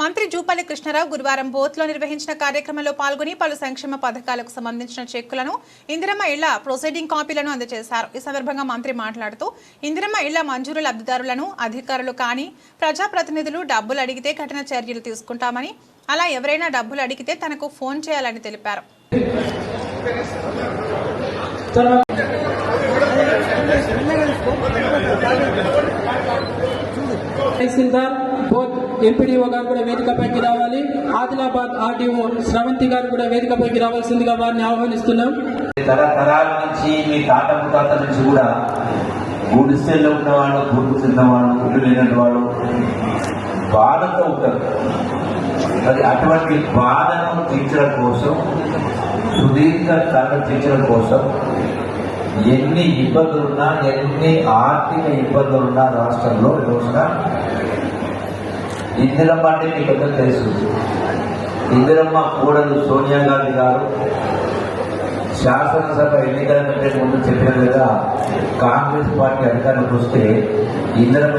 మంత్రి జూపల్లి కృష్ణారావు గురువారం బోత్లో నిర్వహించిన కార్యక్రమంలో పాల్గొని పలు సంక్షేమ పథకాలకు సంబంధించిన చెక్కులను ఇందిరమ్మ ఇళ్ళ ప్రొసీడింగ్ కాపీలను అందజేశారు. ఈ సందర్భంగా మంత్రి మాట్లాడుతూ ఇందిరమ్మ ఇళ్ళ మంజూరు లబ్ధిదారులను అధికారులు కానీ ప్రజాప్రతినిధులు డబ్బులు అడిగితే కఠిన చర్యలు తీసుకుంటామని అలా ఎవరైనా డబ్బులు అడిగితే తనకు ఫోన్ చేయాలని తెలిపారు. తహసీల్దార్ బోత్ ఎంపీడీఓ గారు కూడా వేదికపైకి రావాలి. ఆదిలాబాద్ ఆర్డీఓ స్రవంతి గారు కూడా వేదికపైకి రావాల్సిందిగా వారిని ఆహ్వానిస్తున్నాం. తరతరాల నుంచి మీ తాత ముత్తాత నుంచి కూడా గుడిసెల్లో ఉన్నవాళ్ళు గుర్తు తిన్నవాళ్ళు గుడ్డు లేనటువంటి వాళ్ళు బాధతో ఉంటారు. మరి అటువంటి బాధను తీర్చడం కోసం సుదీర్ఘ కాలం తీర్చడం కోసం ఎన్ని ఇబ్బందులున్నా ఎన్ని ఆర్థిక ఇబ్బందులున్నా రాష్ట్రంలో రోజున ఇందిరమ్మ అంటే మీకు అందరూ తెలుసు. ఇందిరమ్మ కూడలు సోనియా గాంధీ గారు శాసనసభ ఎన్నికల కంటే ముందు చెప్పిన విధంగా కాంగ్రెస్ పార్టీ అధికారంలోకి వస్తే ఇందిరమ్మ